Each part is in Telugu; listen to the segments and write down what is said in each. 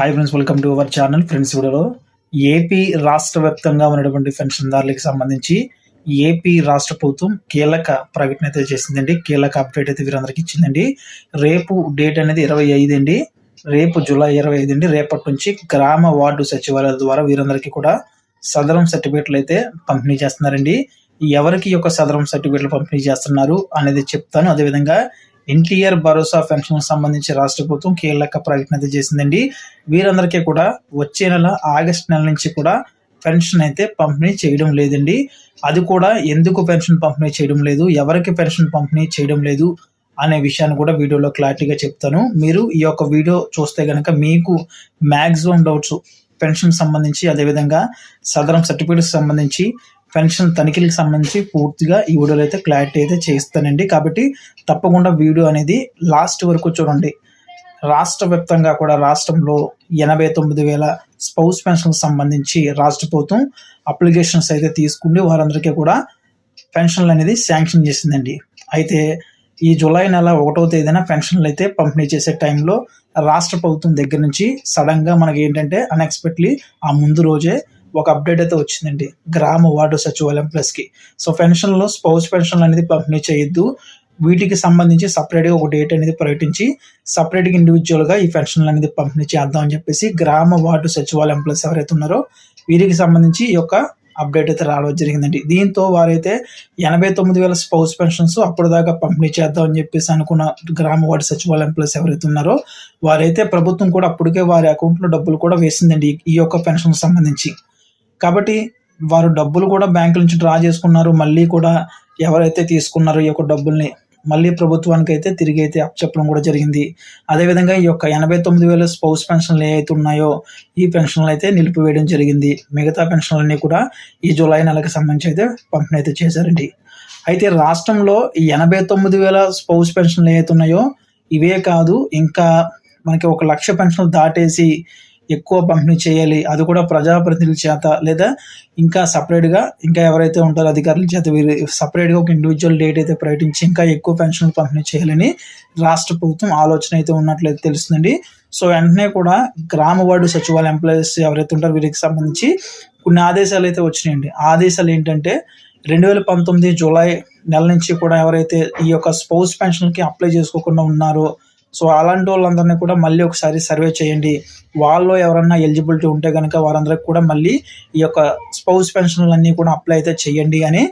Hi friends welcome to our channel friends వీడియోలో ఏపీ రాష్ట్ర వ్యాప్తంగా ఉన్నటువంటి పెన్షన్దారులకు సంబంధించి ఏపీ రాష్ట్ర ప్రభుత్వం కీలక ప్రకటన అయితే చేసిందండి. కీలక అప్డేట్ అయితే వీరందరికీ ఇచ్చిందండి. రేపు డేట్ అనేది ఇరవై ఐదు అండి. రేపు జూలై ఇరవై ఐదు అండి. రేపటి నుంచి గ్రామ వార్డు సచివాలయాల ద్వారా వీరందరికీ కూడా సదరం సర్టిఫికేట్లు అయితే పంపిణీ చేస్తున్నారండి. ఎవరికి యొక్క సదరం సర్టిఫికేట్లు పంపిణీ చేస్తున్నారు అనేది చెప్తాను. అదేవిధంగా ఎన్టీఆర్ భరోసా పెన్షన్ సంబంధించి రాష్ట్ర ప్రభుత్వం కీలక ప్రకటన అయితే చేసిందండి. వీరందరికీ కూడా వచ్చే నెల ఆగస్ట్ నెల నుంచి కూడా పెన్షన్ అయితే పంపిణీ చేయడం లేదండి. అది కూడా ఎందుకు పెన్షన్ పంపిణీ చేయడం లేదు? ఎవరికి పెన్షన్ పంపిణీ చేయడం లేదు? అనే విషయాన్ని కూడా వీడియోలో క్లారిటీగా చెప్తాను. మీరు ఈ యొక్క వీడియో చూస్తే కనుక మీకు మ్యాక్సిమం డౌట్స్ పెన్షన్ సంబంధించి అదేవిధంగా సదరం సర్టిఫికేట్స్ సంబంధించి పెన్షన్ తనిఖీలకు సంబంధించి పూర్తిగా ఈ వీడియోలో అయితే క్లారిటీ అయితే చేస్తానండి. కాబట్టి తప్పకుండా వీడియో అనేది లాస్ట్ వరకు చూడండి. రాష్ట్ర వ్యాప్తంగా కూడా రాష్ట్రంలో ఎనభై తొమ్మిది వేల స్పౌస్ పెన్షన్కి సంబంధించి రాష్ట్ర ప్రభుత్వం అప్లికేషన్స్ అయితే తీసుకుని వారందరికీ కూడా పెన్షన్లు అనేది శాంక్షన్ చేసిందండి. అయితే ఈ జూలై నెల ఒకటో తేదీన పెన్షన్లు అయితే పంపిణీ చేసే టైంలో రాష్ట్ర ప్రభుత్వం దగ్గర నుంచి సడన్గా మనకి ఏంటంటే అన్ఎక్స్పెక్ట్లీ ఆ ముందు రోజే ఒక అప్డేట్ అయితే వచ్చిందండి. గ్రామ వార్డు సచివాలయం ప్లస్కి సో పెన్షన్లో స్పౌస్ పెన్షన్లు అనేది పంపిణీ చేయొద్దు. వీటికి సంబంధించి సపరేట్గా ఒక డేట్ అనేది ప్రకటించి సపరేట్గా ఇండివిజువల్గా ఈ పెన్షన్లు అనేది పంపిణీ చేద్దాం అని చెప్పేసి గ్రామ వార్డు సచివాలయం ప్లస్ ఎవరైతే ఉన్నారో వీరికి సంబంధించి ఈ యొక్క అప్డేట్ అయితే రావడం జరిగిందండి. దీంతో వారైతే ఎనభై తొమ్మిది వేల స్పౌస్ పెన్షన్స్ అప్పటిదాకా పంపిణీ చేద్దాం అని చెప్పేసి అనుకున్న గ్రామ వార్డు సచివాలయం ప్లస్ ఎవరైతే ఉన్నారో వారైతే ప్రభుత్వం కూడా అప్పటికే వారి అకౌంట్లో డబ్బులు కూడా వేసిందండి ఈ యొక్క పెన్షన్ సంబంధించి. కాబట్టి వారు డబ్బులు కూడా బ్యాంకు నుంచి డ్రా చేసుకున్నారు. మళ్ళీ కూడా ఎవరైతే తీసుకున్నారో ఈ యొక్క డబ్బుల్ని మళ్ళీ ప్రభుత్వానికి అయితే తిరిగి అయితే అప్పచెప్పడం కూడా జరిగింది. అదేవిధంగా ఈ యొక్క ఎనభై తొమ్మిది వేల స్పౌస్ పెన్షన్లు ఏవైతే ఉన్నాయో ఈ పెన్షన్లు అయితే నిలిపివేయడం జరిగింది. మిగతా పెన్షన్లన్నీ కూడా ఈ జూలై నెలకు సంబంధించి అయితే పంపిణీ అయితే చేశారండి. అయితే రాష్ట్రంలో ఈ ఎనభై తొమ్మిది వేల స్పౌస్ పెన్షన్లు ఏవైతే ఉన్నాయో ఇవే కాదు ఇంకా మనకి ఒక లక్ష పెన్షన్లు దాటేసి ఎక్కువ పంపిణీ చేయాలి. అది కూడా ప్రజాప్రతినిధుల చేత లేదా ఇంకా సపరేట్గా ఇంకా ఎవరైతే ఉంటారో అధికారుల చేత వీరు సపరేట్గా ఒక ఇండివిజువల్ డేట్ అయితే ప్రకటించి ఇంకా ఎక్కువ పెన్షన్లు పంపిణీ చేయాలని రాష్ట్ర ప్రభుత్వం ఆలోచన అయితే ఉన్నట్లయితే తెలుస్తుందండి. సో వెంటనే కూడా గ్రామ వార్డు సచివాలయ ఎంప్లాయీస్ ఎవరైతే ఉంటారో వీరికి సంబంధించి కొన్ని ఆదేశాలు అయితే వచ్చినాయండి. ఆదేశాలు ఏంటంటే రెండు వేల పంతొమ్మిది జూలై నెల నుంచి కూడా ఎవరైతే ఈ యొక్క స్పౌస్ పెన్షన్కి అప్లై చేసుకోకుండా ఉన్నారో సో అలాంటి వాళ్ళందరినీ కూడా మళ్ళీ ఒకసారి సర్వే చేయండి. వాళ్ళు ఎవరన్నా ఎలిజిబిలిటీ ఉంటే కనుక వారందరికి కూడా మళ్ళీ ఈ యొక్క స్పౌస్ పెన్షన్లు అన్నీ కూడా అప్లై అయితే చేయండి అని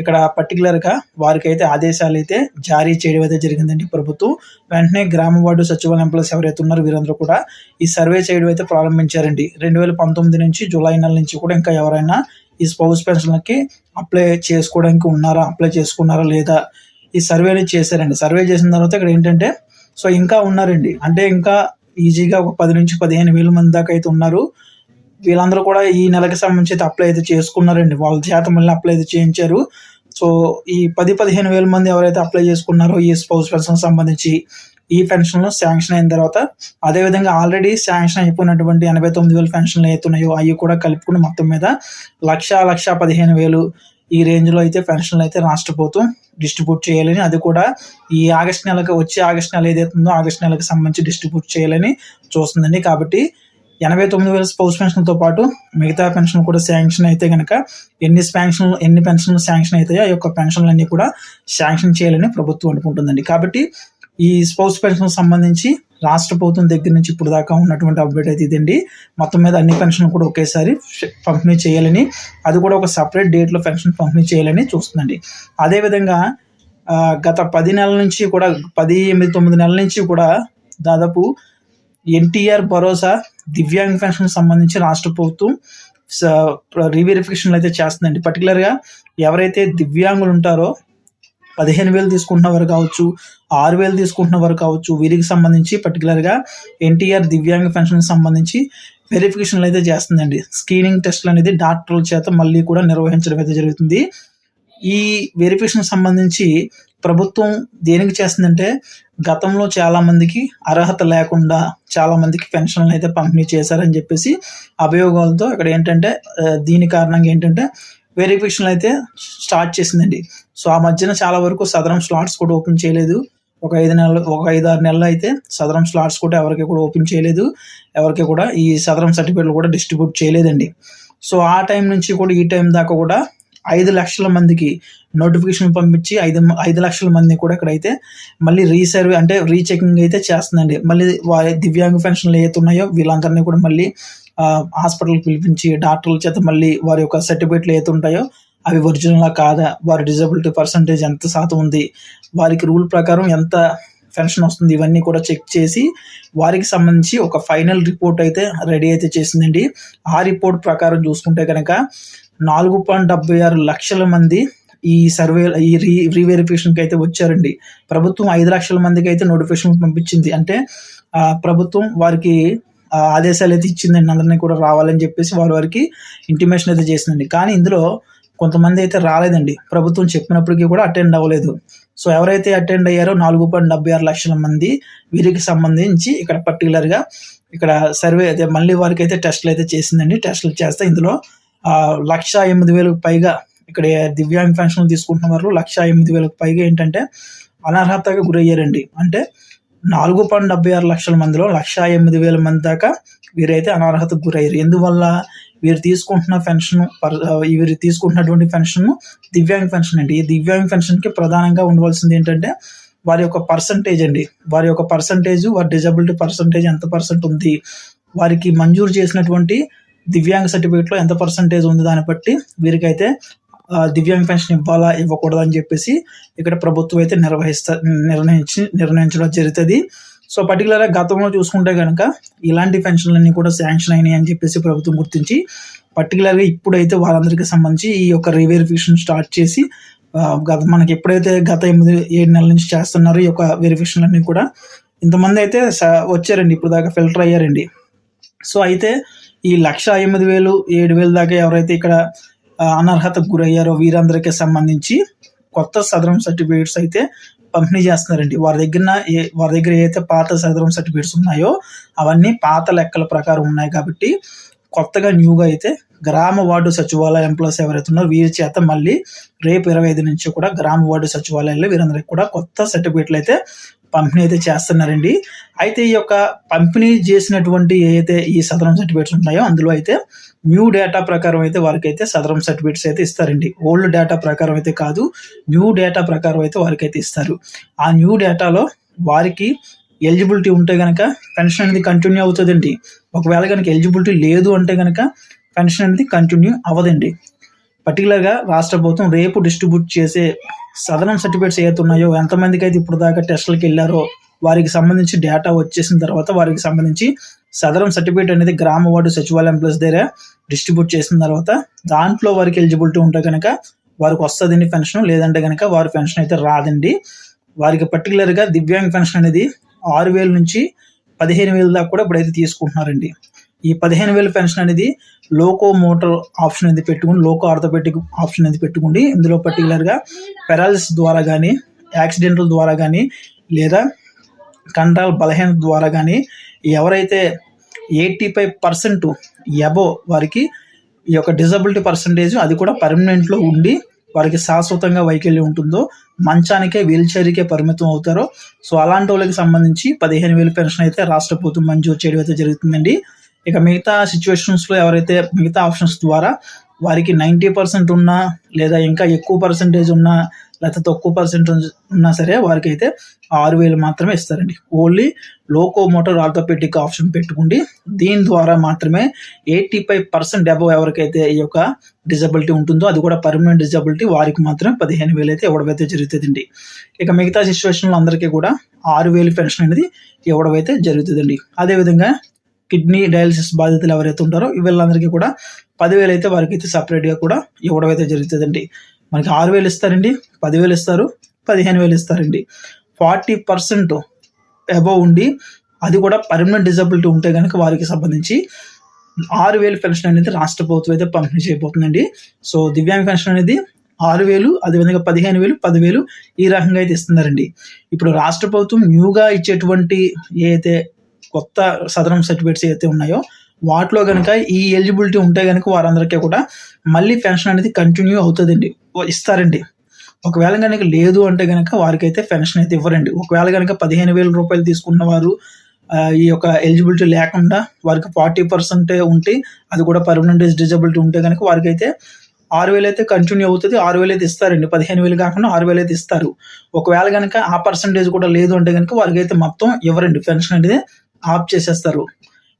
ఇక్కడ పర్టికులర్గా వారికి అయితే ఆదేశాలు అయితే జారీ చేయడం అయితే జరిగిందండి ప్రభుత్వం. వెంటనే గ్రామ వార్డు సచివాలయం ఎంప్లాయీస్ ఎవరైతే ఉన్నారో వీరందరూ కూడా ఈ సర్వే చేయడం అయితే ప్రారంభించారండి. రెండు వేల పంతొమ్మిది నుంచి జూలై నెల నుంచి కూడా ఇంకా ఎవరైనా ఈ స్పౌస్ పెన్షన్లకి అప్లై చేసుకోవడానికి ఉన్నారా అప్లై చేసుకున్నారా లేదా ఈ సర్వేని చేశారండి. సర్వే చేసిన తర్వాత ఇక్కడ ఏంటంటే సో ఇంకా ఉన్నారండి. అంటే ఇంకా ఈజీగా ఒక పది నుంచి పదిహేను వేల మంది దాకా అయితే ఉన్నారు. వీళ్ళందరూ కూడా ఈ నెలకి సంబంధించి అయితే అప్లై అయితే చేసుకున్నారండి. వాళ్ళ చేత మళ్ళీ అప్లై అయితే చేయించారు. సో ఈ పది పదిహేను వేల మంది ఎవరైతే అప్లై చేసుకున్నారో ఈ స్పౌస్ పెన్షన్ సంబంధించి ఈ పెన్షన్లు శాంక్షన్ అయిన తర్వాత అదేవిధంగా ఆల్రెడీ శాంక్షన్ అయిపోయినటువంటి ఎనభై తొమ్మిది వేలు పెన్షన్లు అవుతున్నాయో అవి కూడా కలుపుకుని మొత్తం మీద లక్ష లక్ష పదిహేను వేలు ఈ రేంజ్లో అయితే పెన్షన్లు అయితే రాష్ట్ర ప్రభుత్వం డిస్ట్రిబ్యూట్ చేయాలని అది కూడా ఈ ఆగస్ట్ నెలకు వచ్చే ఆగస్ట్ నెల ఏదైతే ఉందో ఆగస్ట్ నెలకు సంబంధించి డిస్ట్రిబ్యూట్ చేయాలని చూస్తుందండి. కాబట్టి ఎనభై తొమ్మిది వేల స్పౌస్ పెన్షన్తో పాటు మిగతా పెన్షన్ కూడా శాంక్షన్ అయితే కనుక ఎన్ని పెన్షన్ ఎన్ని పెన్షన్లు శాంక్షన్ అవుతాయో ఆ యొక్క పెన్షన్లన్నీ కూడా శాంక్షన్ చేయాలని ప్రభుత్వం అనుకుంటుందండి. కాబట్టి ఈ స్పౌస్ పెన్షన్ సంబంధించి రాష్ట్ర ప్రభుత్వం దగ్గర నుంచి ఇప్పుడు దాకా ఉన్నటువంటి అప్డేట్ అయితే ఇదండి. మొత్తం మీద అన్ని పెన్షన్ కూడా ఒకేసారి పంపిణీ చేయాలని అది కూడా ఒక సపరేట్ డేట్లో పెన్షన్ పంపిణీ చేయాలని చూస్తుందండి. అదేవిధంగా గత పది నెలల నుంచి కూడా పది ఎనిమిది తొమ్మిది నెలల నుంచి కూడా దాదాపు ఎన్టీఆర్ భరోసా దివ్యాంగ్ పెన్షన్ సంబంధించి రాష్ట్ర ప్రభుత్వం రీవెరిఫికేషన్లు అయితే చేస్తుందండి. పర్టికులర్గా ఎవరైతే దివ్యాంగులు ఉంటారో పదిహేను వేలు తీసుకుంటున్న వారు కావచ్చు ఆరు వేలు తీసుకుంటున్న వారు కావచ్చు వీరికి సంబంధించి పర్టికులర్గా ఎన్టీఆర్ దివ్యాంగ పెన్షన్కి సంబంధించి వెరిఫికేషన్లు అయితే చేస్తుందండి. స్క్రీనింగ్ టెస్ట్లు అనేది డాక్టర్ల చేత మళ్ళీ కూడా నిర్వహించడం అయితే జరుగుతుంది. ఈ వెరిఫికేషన్ సంబంధించి ప్రభుత్వం దేనికి చేస్తుందంటే గతంలో చాలామందికి అర్హత లేకుండా చాలామందికి పెన్షన్లు అయితే పంపిణీ చేశారని చెప్పేసి అభియోగాలతో ఇక్కడ ఏంటంటే దీని కారణంగా ఏంటంటే వెరిఫికేషన్లు అయితే స్టార్ట్ చేసిందండి. సో ఆ మధ్యన చాలా వరకు సదరం స్లాట్స్ కూడా ఓపెన్ చేయలేదు. ఒక ఐదు నెలలు ఒక ఐదు ఆరు నెలలు అయితే సదరం స్లాట్స్ కూడా ఎవరికి కూడా ఓపెన్ చేయలేదు. ఎవరికి కూడా ఈ సదరం సర్టిఫికేట్లు కూడా డిస్ట్రిబ్యూట్ చేయలేదండి. సో ఆ టైం నుంచి కూడా ఈ టైం దాకా కూడా ఐదు లక్షల మందికి నోటిఫికేషన్ పంపించి ఐదు ఐదు లక్షల మంది కూడా ఇక్కడైతే మళ్ళీ రీసర్వే అంటే రీచెకింగ్ అయితే చేస్తుందండి. మళ్ళీ వారి దివ్యాంగ పెన్షన్లు ఏవైతే ఉన్నాయో వీళ్ళందరినీ కూడా మళ్ళీ హాస్పిటల్కి పిలిపించి డాక్టర్ల చేత మళ్ళీ వారి యొక్క సర్టిఫికేట్లు ఏవైతే ఉంటాయో అవి ఒరిజినలా కాదా? వారి డిజబిలిటీ పర్సంటేజ్ ఎంత శాతం ఉంది? వారికి రూల్ ప్రకారం ఎంత పెన్షన్ వస్తుంది? ఇవన్నీ కూడా చెక్ చేసి వారికి సంబంధించి ఒక ఫైనల్ రిపోర్ట్ అయితే రెడీ అయితే చేసిందండి. ఆ రిపోర్ట్ ప్రకారం చూసుకుంటే కనుక నాలుగు పాయింట్ డెబ్బై ఆరు లక్షల మంది ఈ సర్వే ఈ రీ రీవెరిఫికేషన్కి అయితే వచ్చారండి. ప్రభుత్వం ఐదు లక్షల మందికి అయితే నోటిఫికేషన్ పంపించింది. అంటే ప్రభుత్వం వారికి ఆదేశాలు అయితే ఇచ్చిందండి. అందరినీ కూడా రావాలని చెప్పేసి వారి వారికి ఇంటిమేషన్ అయితే చేసిందండి. కానీ ఇందులో కొంతమంది అయితే రాలేదండి. ప్రభుత్వం చెప్పినప్పటికీ కూడా అటెండ్ అవ్వలేదు. సో ఎవరైతే అటెండ్ అయ్యారో నాలుగు పాయింట్ డెబ్బై ఆరు లక్షల మంది వీరికి సంబంధించి ఇక్కడ పర్టికులర్గా ఇక్కడ సర్వే అయితే మళ్ళీ వారికి అయితే టెస్టులు అయితే చేసిందండి. టెస్టులు చేస్తే ఇందులో లక్ష ఎనిమిది వేలకు పైగా ఇక్కడ దివ్యాంగ్ పెన్షన్ తీసుకుంటున్న వారు లక్ష ఎనిమిది వేలకు పైగా ఏంటంటే అనర్హతగా గురయ్యారండి. అంటే నాలుగు పాయింట్ డెబ్బై ఆరు లక్షల మందిలో లక్ష ఎనిమిది వేల మంది దాకా వీరైతే అనర్హతకు గురయ్యారు. ఎందువల్ల వీరు తీసుకుంటున్న పెన్షన్ పర్ వీరు తీసుకుంటున్నటువంటి పెన్షన్ దివ్యాంగ పెన్షన్ అండి. ఈ దివ్యాంగ పెన్షన్కి ప్రధానంగా ఉండవలసింది ఏంటంటే వారి యొక్క పర్సంటేజ్ అండి. వారి యొక్క పర్సంటేజ్ వారి డిజబిలిటీ పర్సంటేజ్ ఎంత పర్సెంట్ ఉంది? వారికి మంజూరు చేసినటువంటి దివ్యాంగ సర్టిఫికేట్లో ఎంత పర్సంటేజ్ ఉంది? దాన్ని బట్టి వీరికైతే దివ్యాంగ పెన్షన్ ఇవ్వాలా ఇవ్వకూడదని చెప్పేసి ఇక్కడ ప్రభుత్వం అయితే నిర్వహిస్తా నిర్ణయించి నిర్ణయించడం జరుగుతుంది. సో పర్టికులర్గా గతంలో చూసుకుంటే కనుక ఇలాంటి పెన్షన్లన్నీ కూడా శాంక్షన్ అయినాయి అని చెప్పేసి ప్రభుత్వం గుర్తించి పర్టికులర్గా ఇప్పుడైతే వాళ్ళందరికీ సంబంధించి ఈ యొక్క రీవెరిఫికేషన్ స్టార్ట్ చేసి గత మనకి ఎప్పుడైతే గత ఎనిమిది ఏడు నెలల నుంచి చేస్తున్నారో ఈ యొక్క వెరిఫికేషన్లన్నీ కూడా ఇంతమంది అయితే వచ్చారండి ఇప్పుడు దాకా ఫిల్టర్ అయ్యారండి. సో అయితే ఈ లక్ష ఎనిమిది వేలు ఏడు వేలు దాకా ఎవరైతే ఇక్కడ అనర్హతకు గురయ్యారో వీరందరికీ సంబంధించి కొత్త సదరం సర్టిఫికేట్స్ అయితే పంపిణీ చేస్తున్నారండి. వారి దగ్గర ఏ వారి దగ్గర ఏదైతే పాత సదరం సర్టిఫికేట్స్ ఉన్నాయో అవన్నీ పాత లెక్కల ప్రకారం ఉన్నాయి కాబట్టి కొత్తగా న్యూగా అయితే గ్రామ వార్డు సచివాలయ ఎంప్లాయీస్ ఎవరైతే ఉన్నారో వీరి చేత మళ్ళీ రేపు ఇరవై ఐదు నుంచి కూడా గ్రామ వార్డు సచివాలయాల్లో వీరందరికీ కూడా కొత్త సర్టిఫికేట్లు అయితే పంపిణీ అయితే చేస్తున్నారండి. అయితే ఈ యొక్క పంపిణీ చేసినటువంటి ఏదైతే ఈ సదరం సర్టిఫికేట్స్ ఉన్నాయో అందులో అయితే న్యూ డేటా ప్రకారం అయితే వారికి అయితే సదరం సర్టిఫికేట్స్ అయితే ఇస్తారండి. ఓల్డ్ డేటా ప్రకారం అయితే కాదు న్యూ డేటా ప్రకారం అయితే వారికి అయితే ఇస్తారు. ఆ న్యూ డేటాలో వారికి ఎలిజిబిలిటీ ఉంటే కనుక పెన్షన్ అనేది కంటిన్యూ అవుతుందండి. ఒకవేళ కనుక ఎలిజిబిలిటీ లేదు అంటే కనుక పెన్షన్ అనేది కంటిన్యూ అవ్వదండి. పర్టికులర్గా రాష్ట్ర ప్రభుత్వం రేపు డిస్ట్రిబ్యూట్ చేసే సదనం సర్టిఫికేట్స్ ఏవైతే ఉన్నాయో ఎంతమందికి అయితే ఇప్పుడు దాకా టెస్టులకు వెళ్ళారో వారికి సంబంధించి డేటా వచ్చేసిన తర్వాత వారికి సంబంధించి సదరం సర్టిఫికేట్ అనేది గ్రామ వార్డు సచివాలయం ప్లస్ దగ్గర డిస్ట్రిబ్యూట్ చేసిన తర్వాత దాంట్లో వారికి ఎలిజిబిలిటీ ఉంటే కనుక వారికి వస్తుందండి పెన్షన్ లేదంటే కనుక వారి పెన్షన్ అయితే రాదండి. వారికి పర్టికులర్గా దివ్యాంగ్ పెన్షన్ అనేది ఆరు వేల నుంచి పదిహేను వేల దాకా కూడా ఇప్పుడైతే తీసుకుంటున్నారండి. ఈ పదిహేను వేల పెన్షన్ అనేది లోకో మోటార్ ఆప్షన్ అనేది పెట్టుకుని లోకో ఆర్థోపెటిక్ ఆప్షన్ అనేది పెట్టుకుని ఇందులో పర్టికులర్గా పెరాలిసిస్ ద్వారా కానీ యాక్సిడెంటల్ ద్వారా కానీ లేదా కండరాల బలహీనత ద్వారా కానీ ఎవరైతే ఎయిటీ ఫైవ్ పర్సెంట్ ఎబో వారికి ఈ యొక్క డిజబిలిటీ పర్సంటేజ్ అది కూడా పర్మనెంట్లో ఉండి వారికి శాశ్వతంగా వైకల్యం ఉంటుందో మంచానికే వీల్ చైర్కే పరిమితం అవుతారో సో అలాంటి వాళ్ళకి సంబంధించి పదిహేను వేలు పెన్షన్ అయితే రాష్ట్ర ప్రభుత్వం మంజూరు చేయడం అయితే జరుగుతుందండి. ఇక మిగతా సిచ్యువేషన్స్లో ఎవరైతే మిగతా ఆప్షన్స్ ద్వారా వారికి నైంటీ పర్సెంట్ ఉన్నా లేదా ఇంకా ఎక్కువ పర్సెంటేజ్ ఉన్నా లేకపోతే తక్కువ పర్సెంట్ ఉన్నా సరే వారికి అయితే ఆరు వేలు మాత్రమే ఇస్తారండి. Only loco motor orthopaedic option పెట్టుకుండి. దీని ద్వారా మాత్రమే ఎయిటీ ఫైవ్ పర్సెంట్ అబవ్ ఎవరికైతే ఈ యొక్క డిజబిలిటీ ఉంటుందో అది కూడా పర్మనెంట్ డిజబిలిటీ వారికి మాత్రమే పదిహేను వేలు అయితే ఇవ్వడమైతే జరుగుతుందండి. ఇక మిగతా సిచ్యువేషన్లో అందరికీ కూడా ఆరు వేలు పెన్షన్ అనేది ఇవ్వడం అయితే జరుగుతుందండి. అదేవిధంగా కిడ్నీ డయాలసిస్ బాధితులు ఎవరైతే ఉంటారో వీళ్ళందరికీ కూడా పదివేలు అయితే వారికి అయితే సపరేట్గా కూడా ఇవ్వడం అయితే జరుగుతుందండి. మనకి ఆరు వేలు ఇస్తారండి పదివేలు ఇస్తారు పదిహేను వేలు ఇస్తారండి. ఫార్టీ పర్సెంట్ అబవ్ ఉండి అది కూడా పర్మనెంట్ డిజబిలిటీ ఉంటే కనుక వారికి సంబంధించి ఆరు వేలు పెన్షన్ అనేది రాష్ట్ర ప్రభుత్వం అయితే పంపిణీ చేయబోతుందండి. సో దివ్యాంగ పెన్షన్ అనేది ఆరు వేలు అదేవిధంగా పదిహేను వేలు పదివేలు ఈ రకంగా అయితే ఇస్తున్నారండి. ఇప్పుడు రాష్ట్ర ప్రభుత్వం న్యూగా ఇచ్చేటువంటి ఏదైతే కొత్త సదరం సర్టిఫికేట్స్ ఏవైతే ఉన్నాయో వాటిలో కనుక ఈ ఎలిజిబిలిటీ ఉంటే కనుక వారందరికీ కూడా మళ్ళీ పెన్షన్ అనేది కంటిన్యూ అవుతుందండి. ఇస్తారండి. ఒకవేళ కనుక లేదు అంటే గనక వారికైతే పెన్షన్ అయితే ఇవ్వరండి. ఒకవేళ కనుక పదిహేను వేల రూపాయలు తీసుకున్న వారు ఈ యొక్క ఎలిజిబిలిటీ లేకుండా వారికి ఫార్టీ పర్సెంట్ ఉంటే అది కూడా పర్మనెంట్ డిజబిలిటీ ఉంటే కనుక వారికైతే ఆరు వేలు అయితే కంటిన్యూ అవుతుంది ఆరు వేలు అయితే ఇస్తారండి. పదిహేను వేలు కాకుండా ఆరు వేలు అయితే ఇస్తారు. ఒకవేళ కనుక ఆ పర్సంటేజ్ కూడా లేదు అంటే కనుక వారికి అయితే మొత్తం ఇవ్వరండి. పెన్షన్ అనేది ఆఫ్ చేసేస్తారు.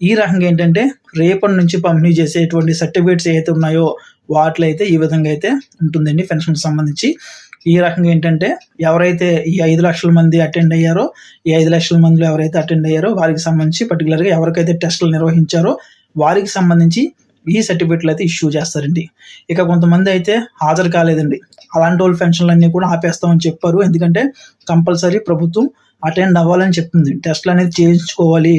ఈ రకంగా ఏంటంటే రేపటి నుంచి పంపిణీ చేసేటువంటి సర్టిఫికేట్స్ ఏవైతే ఉన్నాయో వాటిలో అయితే ఈ విధంగా అయితే ఉంటుందండి పెన్షన్ సంబంధించి. ఈ రకంగా ఏంటంటే ఎవరైతే ఈ ఐదు లక్షల మంది అటెండ్ అయ్యారో ఈ ఐదు లక్షల మందిలో ఎవరైతే అటెండ్ అయ్యారో వారికి సంబంధించి పర్టికులర్గా ఎవరికైతే టెస్టులు నిర్వహించారో వారికి సంబంధించి ఈ సర్టిఫికెట్లు అయితే ఇష్యూ చేస్తారండి. ఇక కొంతమంది అయితే హాజరు కాలేదండి. అలాంటి వాళ్ళ పెన్షన్లు అన్నీ కూడా ఆపేస్తామని చెప్పారు. ఎందుకంటే కంపల్సరీ ప్రభుత్వం అటెండ్ అవ్వాలని చెప్తుంది. టెస్ట్లు అనేది చేయించుకోవాలి.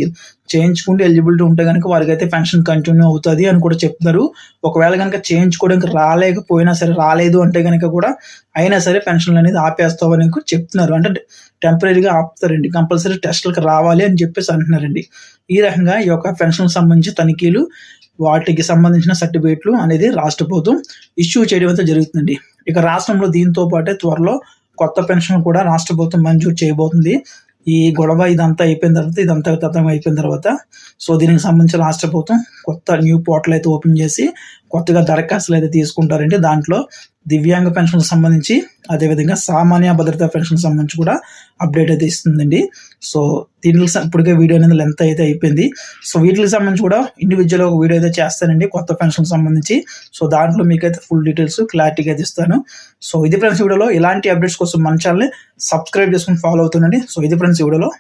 చేయించుకుంటే ఎలిజిబిలిటీ ఉంటే కనుక వారికి అయితే పెన్షన్ కంటిన్యూ అవుతుంది అని కూడా చెప్తున్నారు ఒకవేళ కనుక చేయించుకోవడానికి రాలేకపోయినా సరే రాలేదు అంటే కనుక కూడా అయినా సరే పెన్షన్లు అనేది ఆపేస్తామని చెప్తున్నారు. అంటే టెంపరీగా ఆపుతారండి. కంపల్సరీ టెస్టులకు రావాలి అని చెప్పేసి అంటున్నారండి. ఈ రకంగా ఈ యొక్క పెన్షన్ సంబంధించి తనిఖీలు వాటికి సంబంధించిన సర్టిఫికేట్లు అనేది రాష్ట్ర ప్రభుత్వం ఇష్యూ చేయడం అయితే జరుగుతుందండి. ఇక రాష్ట్రంలో దీంతో పాటే త్వరలో కొత్త పెన్షన్ కూడా రాష్ట్ర ప్రభుత్వం మంజూరు చేయబోతుంది. ఈ గొడవ ఇదంతా అయిపోయిన తర్వాత ఇదంతా గతం అయిపోయిన తర్వాత సో దీనికి సంబంధించి రాష్ట్ర ప్రభుత్వం కొత్త న్యూ పోర్టల్ అయితే ఓపెన్ చేసి కొత్తగా దరఖాస్తులు అయితే తీసుకుంటారండి దాంట్లో దివ్యాంగ పెన్షన్కి సంబంధించి అదేవిధంగా సామాన్య భద్రతా పెన్షన్ సంబంధించి కూడా అప్డేట్ అయితే ఇస్తుందండి. సో దీనికి ఇప్పటికే వీడియో అనేది లెంత్ అయితే అయిపోయింది. సో వీటికి సంబంధించి కూడా ఇండివిజువల్ ఒక వీడియో అయితే చేస్తానండి కొత్త పెన్షన్కి సంబంధించి. సో దాంట్లో మీకైతే ఫుల్ డీటెయిల్స్ క్లారిటీగా అయితే ఇస్తాను. సో ఇది ఫ్రెండ్స్ వీడియోలో ఇలాంటి అప్డేట్స్ కోసం మన ఛానల్ని సబ్స్క్రైబ్ చేసుకుని ఫాలో అవుతుండండి. సో ఇది ఫ్రెండ్స్ వీడియోలో.